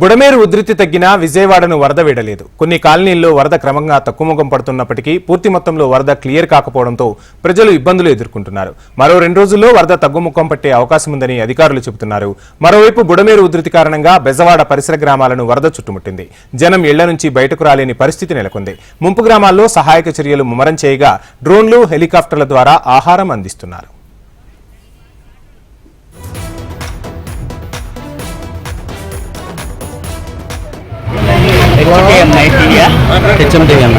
బుడమేరు ఉధృతి తగ్గినా విజయవాడను వరద వీడలేదు. కొన్ని కాలనీల్లో వరద క్రమంగా తక్కువముఖం పడుతున్నప్పటికీ పూర్తి మొత్తంలో వరద క్లియర్ కాకపోవడంతో ప్రజలు ఇబ్బందులు ఎదుర్కొంటున్నారు. మరో రెండు రోజుల్లో వరద తగ్గుముఖం పట్టే అవకాశం ఉందని అధికారులు చెబుతున్నారు. మరోవైపు బుడమేరు ఉధృతి కారణంగా బెజవాడ పరిసర గ్రామాలను వరద చుట్టుముట్టింది. జనం ఇళ్ళ నుంచి బయటకు రాలేని పరిస్థితి నెలకొంది. ముంపు గ్రామాల్లో సహాయక చర్యలు ముమ్మరం చేయగా డ్రోన్లు హెలికాప్టర్ల ద్వారా ఆహారం అందిస్తున్నారు. హెచ్ఎండి అన్న.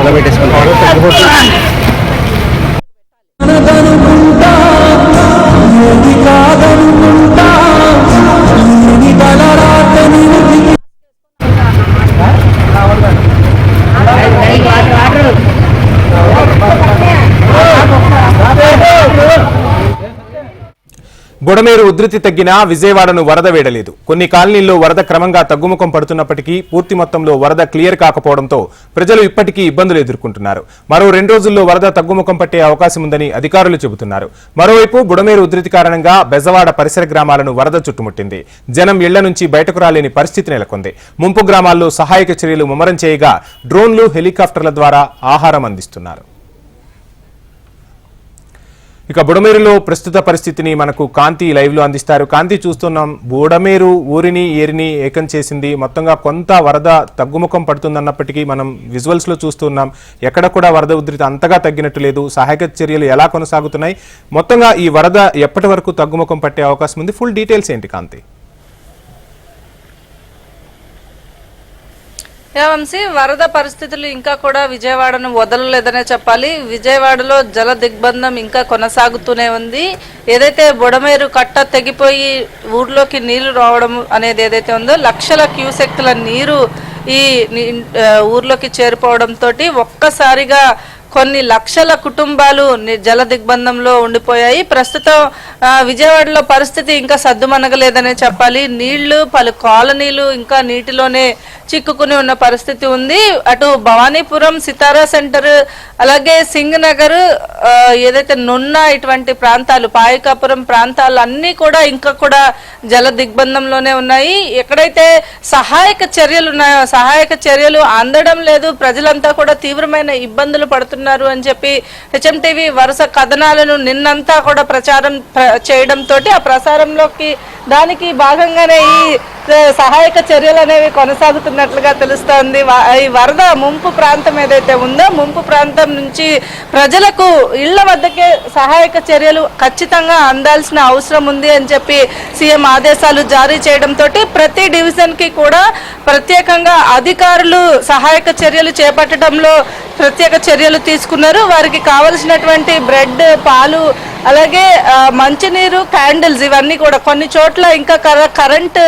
ఇలా పెట్టేసుకుంటాం బుడమేరు ఉధృతి తగ్గినా విజయవాడను వరద వేడలేదు. కొన్ని కాలనీల్లో వరద క్రమంగా తగ్గుముఖం పడుతున్నప్పటికీ పూర్తి మొత్తంలో వరద క్లియర్ కాకపోవడంతో ప్రజలు ఇప్పటికీ ఇబ్బందులు ఎదుర్కొంటున్నారు. మరో రెండు రోజుల్లో వరద తగ్గుముఖం పట్టే అవకాశం ఉందని అధికారులు చెబుతున్నారు. మరోవైపు బుడమేరు ఉధృతి కారణంగా బెజవాడ పరిసర గ్రామాలను వరద చుట్టుముట్టింది. జనం ఇళ్ళ నుంచి బయటకు రాలేని పరిస్థితి నెలకొంది. ముంపు గ్రామాల్లో సహాయక చర్యలు ముమ్మరం చేయగా డ్రోన్లు హెలికాప్టర్ల ద్వారా ఆహారం అందిస్తున్నారు. ఇక బుడమేరులో ప్రస్తుత పరిస్థితిని మనకు కాంతి లైవ్లో అందిస్తారు. కాంతి చూస్తున్నాం. బుడమేరు ఊరిని ఏరిని ఏకం చేసింది. మొత్తంగా కొంత వరద తగ్గుముఖం పడుతుందన్నప్పటికీ మనం విజువల్స్లో చూస్తున్నాం. ఎక్కడ కూడా వరద ఉధృతి అంతగా తగ్గినట్టు లేదు. సహాయక చర్యలు ఎలా కొనసాగుతున్నాయి? మొత్తంగా ఈ వరద ఎప్పటి వరకు తగ్గుముఖం పట్టే అవకాశం ఉంది? ఫుల్ డీటెయిల్స్ ఏంటి కాంతి? వంశీ వరద పరిస్థితులు ఇంకా కూడా విజయవాడను వదలలేదనే చెప్పాలి. విజయవాడలో జల దిగ్బంధం ఇంకా కొనసాగుతూనే ఉంది. ఏదైతే బుడమేరు కట్ట తెగిపోయి ఊర్లోకి నీళ్ళు రావడం అనేది ఏదైతే ఉందో లక్షల క్యూసెక్తుల నీరు ఈ ఊర్లోకి చేరిపోవడంతో ఒక్కసారిగా కొన్ని లక్షల కుటుంబాలు ని- జల దిగ్బంధంలో ఉండిపోయాయి. ప్రస్తుతం విజయవాడలో పరిస్థితి ఇంకా సద్దుమనగలేదనే చెప్పాలి. నీళ్ళు పలు కాలనీలు ఇంకా నీటిలోనే చిక్కుకుని ఉన్న పరిస్థితి ఉంది. అటు భవానీపురం సితారా సెంటర్ అలాగే సింగ్ నగర్ ఏదైతే నున్న ఇటువంటి ప్రాంతాలు పాయకాపురం ప్రాంతాలు అన్నీ కూడా ఇంకా కూడా జల దిగ్బంధంలోనే ఉన్నాయి. ఎక్కడైతే సహాయక చర్యలు ఉన్నాయో సహాయక చర్యలు అందడం లేదు ప్రజలంతా కూడా తీవ్రమైన ఇబ్బందులు పడుతున్నారు. అని చెప్పి హెచ్ఎంటీవీ వరుస కథనాలను నిన్నంతా కూడా ప్రచారం ప్ర- చేయడంతో ఆ ప్రసారంలోకి దానికి భాగంగానే ఈ సహాయక చర్యలు అనేవి కొనసాగుతున్నట్లుగా తెలుస్తోంది. ఈ వరద ముంపు ప్రాంతం ఏదైతే ఉందో ముంపు ప్రాంతం నుంచి ప్రజలకు ఇళ్ళ వద్దకే సహాయక చర్యలు ఖచ్చితంగా అందాల్సిన అవసరం ఉంది అని చెప్పి సీఎం ఆదేశాలు జారీ చేయడంతో ప్రతి డివిజన్కి కూడా ప్రత్యేకంగా అధికారులు సహాయక చర్యలు చేపట్టడంలో ప్రత్యేక చర్యలు తీసుకున్నారు. వారికి కావలసినటువంటి బ్రెడ్ పాలు అలాగే మంచినీరు క్యాండిల్స్ ఇవన్నీ కూడా కొన్ని చోట్ల ఇంకా కర- కరెంట్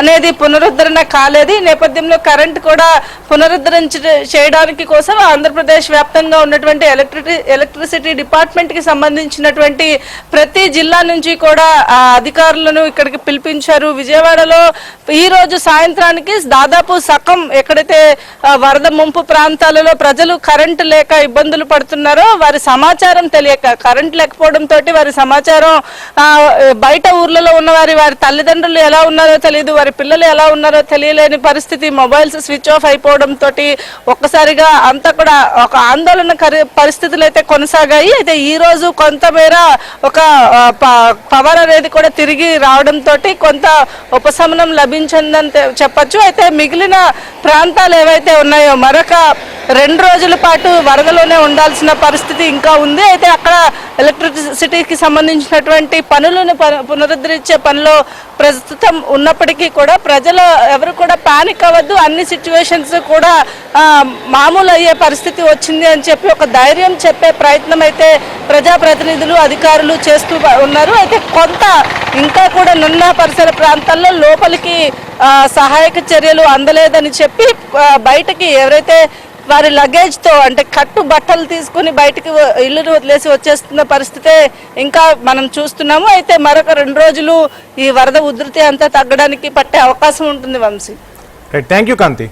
అనేది పునరుద్ధరణ కాలేదు. ఈ నేపథ్యంలో కరెంట్ కూడా పునరుద్ధరణ చేయడానికి కోసం ఆంధ్రప్రదేశ్ వ్యాప్తంగా ఉన్నటువంటి ఎలక్ట్రిసి ఎలక్ట్రిసిటీ డిపార్ట్మెంట్కి సంబంధించినటువంటి ప్రతి జిల్లా నుంచి కూడా ఆ అధికారులను ఇక్కడికి పిలిపించారు. విజయవాడలో ఈ రోజు సాయంత్రానికి దాదాపు సగం ఎక్కడైతే వరద ముంపు ప్రాంతాలలో ప్రజలు కరెంటు లేక ఇబ్బందులు పడుతున్నారో వారి సమాచారం తెలియక కరెంట్ లేకపోవడంతో వారి సమాచారం బయట ఊర్లలో ఉన్న వారి వారి తల్లిదండ్రులు ఎలా ఉన్నారో తెలియదు వారి పిల్లలు ఎలా ఉన్నారో తెలియలేని పరిస్థితి మొబైల్స్ స్విచ్ ఆఫ్ అయిపోవడంతో ఒక్కసారిగా అంతా కూడా ఒక ఆందోళన కరి- పరిస్థితులు అయితే కొనసాగాయి. అయితే ఈ రోజు కొంతమేర ఒక ప- పవర్ అనేది కూడా తిరిగి రావడంతో కొంత ఉపశమనం లభించిందని చెప్పచ్చు. అయితే మిగిలిన ప్రాంతాలు ఏవైతే ఉన్నాయో మరొక రెండు రోజుల పాటు వరదలోనే ఉండాల్సిన పరిస్థితి ఇంకా ఉంది. అయితే అక్కడ ఎలక్ట్రిసిటీకి సంబంధించినటువంటి పనులను ప- పునరుద్ధరించే పనిలో ప్రస్తుతం ఉన్నప్పటికీ కూడా ప్రజలు ఎవరు కూడా పానిక్ అవ్వద్దు. అన్ని సిచ్యువేషన్స్ కూడా మామూలు అయ్యే పరిస్థితి వచ్చింది అని చెప్పి ఒక ధైర్యం చెప్పే ప్రయత్నం అయితే ప్రజాప్రతినిధులు అధికారులు చేస్తూ ఉన్నారు. అయితే కొంత ఇంకా కూడా నిన్న పరిసర ప్రాంతాల్లో లోపలికి సహాయక చర్యలు అందలేదని చెప్పి బయటకి ఎవరైతే వారి లగేజ్తో అంటే కట్టు బట్టలు తీసుకుని బయటికి వ- ఇల్లును వదిలేసి వచ్చేస్తున్న పరిస్థితే ఇంకా మనం చూస్తున్నాము. అయితే మరొక రెండు రోజులు ఈ వరద ఉధృతి అంతా తగ్గడానికి పట్టే అవకాశం ఉంటుంది వంశీ. Thank you Kanthi